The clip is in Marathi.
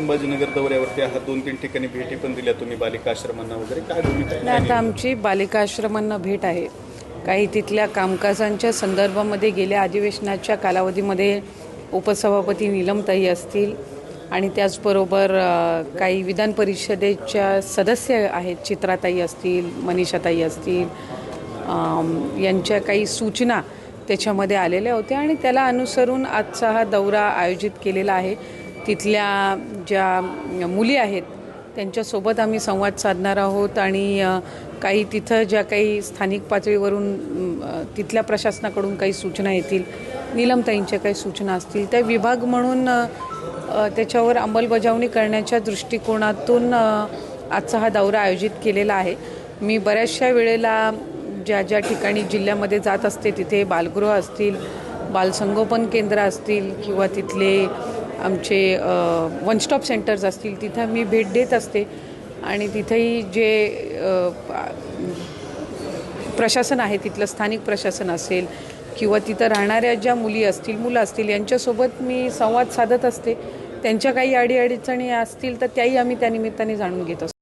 संभाजीनगर दौऱ्यावरती आहात. दोन तीन ठिकाणी भेटी पण दिल्या तुम्ही बालिकाश्रमांना वगैरे. काय भूमिका नाही, आता आमची बालिकाश्रमांना भेट आहे. काही तिथल्या कामकाजांच्या संदर्भामध्ये गेल्या अधिवेशनाच्या कालावधीमध्ये उपसभापती नीलमताई असतील आणि त्याचबरोबर काही विधान परिषदेच्या सदस्य आहेत चित्राताई असतील मनीषाताई असतील यांच्या काही सूचना त्याच्यामध्ये आलेल्या होत्या आणि त्याला अनुसरून आजचा हा दौरा आयोजित केलेला आहे. तिथल्या ज्या मुली आहेत त्यांच्यासोबत आम्ही संवाद साधणार आहोत आणि काही तिथं ज्या काही स्थानिक पातळीवरून तिथल्या प्रशासनाकडून काही सूचना येतील नीलमताईंच्या काही सूचना असतील त्या विभाग म्हणून त्याच्यावर अंमलबजावणी करण्याच्या दृष्टिकोनातून आजचा हा दौरा आयोजित केलेला आहे. मी बऱ्याचशा वेळेला ज्या ज्या ठिकाणी जिल्ह्यामध्ये जात असते तिथे बालगृह असतील बालसंगोपन केंद्र असतील किंवा तिथले आमचे वन स्टॉप सेंटर्स असतील तिथं मी भेट देत असते. आणि तिथंही जे प्रशासन आहे तिथलं स्थानिक प्रशासन असेल किंवा तिथं राहणाऱ्या ज्या मुली असतील मुलं असतील यांच्यासोबत मी संवाद साधत असते. त्यांच्या काही अडीअडचणी असतील तर त्याही आम्ही त्यानिमित्ताने जाणून घेत असतो.